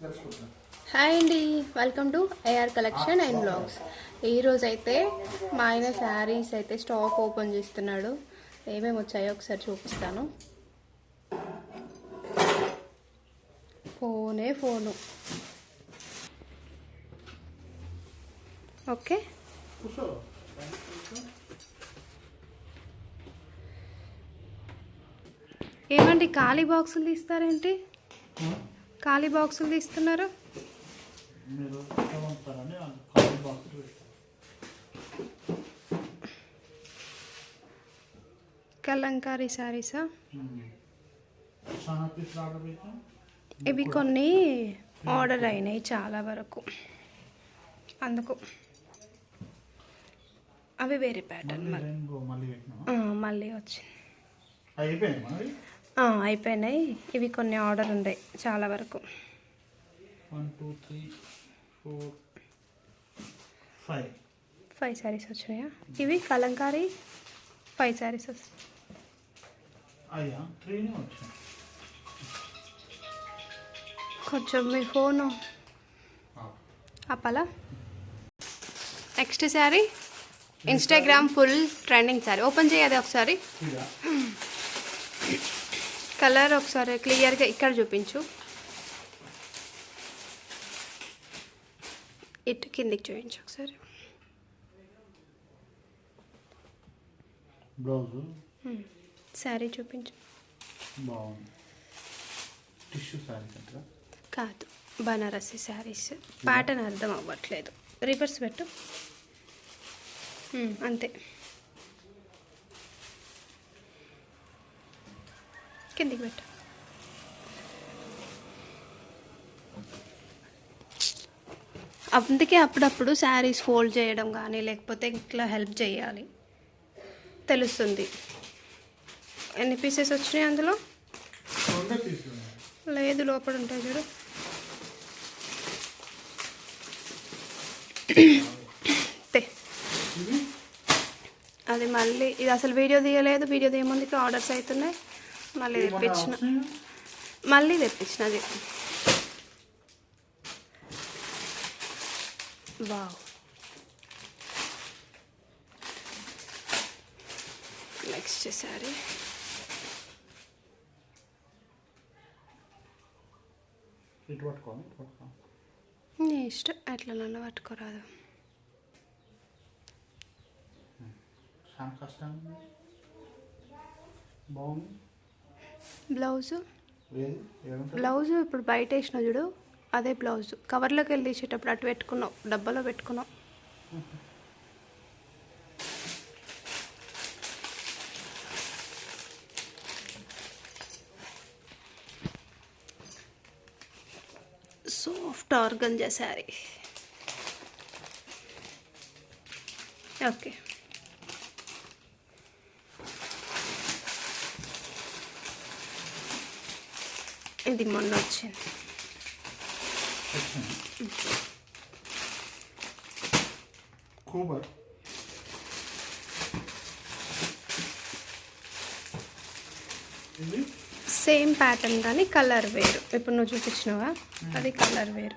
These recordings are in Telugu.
హాయ్ అండి welcome to A R collection and blogs ఈరోజు అయితే మా ఆయన శారీస్ అయితే స్టాక్ ఓపెన్ చేస్తున్నాడు. ఏమేమి వచ్చాయో ఒకసారి చూపిస్తాను. ఫోనే ఫోను. ఓకే. ఏమండి ఖాళీ బాక్సులు తీస్తారేంటి? ఖాళీ బాక్సులు తీస్తున్నారు? కలంకారీ శారీసా పెట్టాం ఇవి కొన్ని ఆర్డర్ అయినాయి చాలా వరకు. అందుకు. అవి వేరే ప్యాటర్న్ మళ్ళీ వచ్చింది. అయిపోయినాయి. ఇవి కొన్ని ఆర్డర్ ఉన్నాయి చాలా వరకు. ఫైవ్. శారీస్ వచ్చినాయా? ఇవి కలంకారీ ఫైవ్ శారీస్ కొంచెం మీ phone. ఆపాలా next sari Instagram full trending sari. Open చేయదు ఒకసారి. కలర్ ఒకసారి క్లియర్గా ఇక్కడ చూపించు. ఇటు కిందికి చూపించు ఒకసారి. బ్లౌజు? శారీ చూపించు. బాగుంది. టిష్యూ శారీ కదా బనారసి శారీస్. ప్యాటర్న్ అర్థం అవ్వట్లేదు. రివర్స్ పెట్టు. అంతే. కిందికి పెట్టు. అందుకే అప్పుడప్పుడు శారీస్ ఫోల్డ్ చేయడం కానీ లేకపోతే ఇట్లా హెల్ప్ చేయాలి. తెలుస్తుంది. ఎన్ని పీసెస్ వచ్చినాయి అందులో. లేదు లోపల ఉంటాయి చూడు. అది మళ్ళీ ఇది అసలు వీడియో తీయలేదు వీడియో తీయముందుకి ఆర్డర్స్ అవుతున్నాయి. మళ్ళీ తెప్పించిన? మళ్ళీ తెప్పించిన అది. వావ్. నెక్స్ట్ సారీ నీ ఇష్టం ఎట్లా నన్ను పట్టుకోరాదు కష్టం. బాగుంది. బ్లౌజు? బ్లౌజ్ ఇప్పుడు బయట వేసిన చూడు అదే బ్లౌజ్. కవర్లోకి వెళ్ళి తీసేటప్పుడు అటు పెట్టుకున్నావు డబ్బాలో పెట్టుకున్నావు. సాఫ్ట్ ఆర్గంజా శారీ ఓకే ఇది మొన్న వచ్చింది. సేమ్ ప్యాటర్న్ కానీ కలర్ వేరు. ఇప్పుడు నువ్వు చూపించినావా? అది కలర్ వేరు.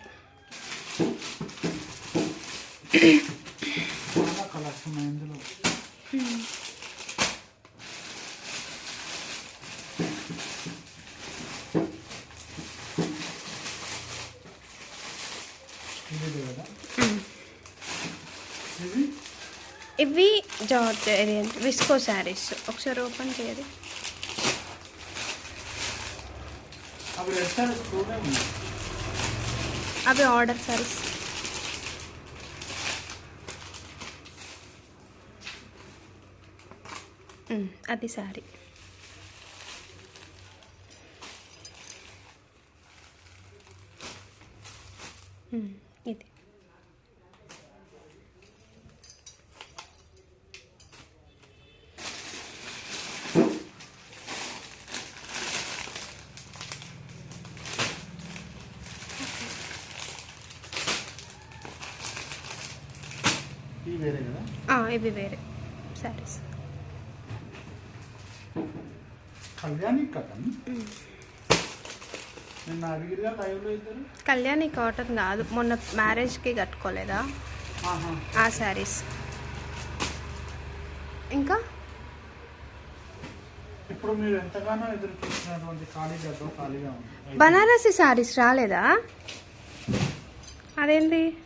కలర్స్ ఉన్నాయి ఇందులో ఇది కదా ఇది ఇవి జార్జ్ ఏరియంట్ విస్కో శారీస్. ఒకసారి ఓపెన్ చేయదు అవి సారీస్ ఆర్డర్ శారీస్. అది శారీ. ఇది ఇవి వేరే కదా ఆ, ఇవి వేరే saris Kalyani cotton Kalyani cotton కాదు మొన్న మ్యారేజ్కి కట్టుకోలేదా. ఆ శారీస్. ఇంకా? ఇప్పుడు మీరు ఎంతగానో ఎదురు ఖాళీ ఖాళీగా ఉంది. బనారసి శారీస్ రాలేదా? అదేంటి?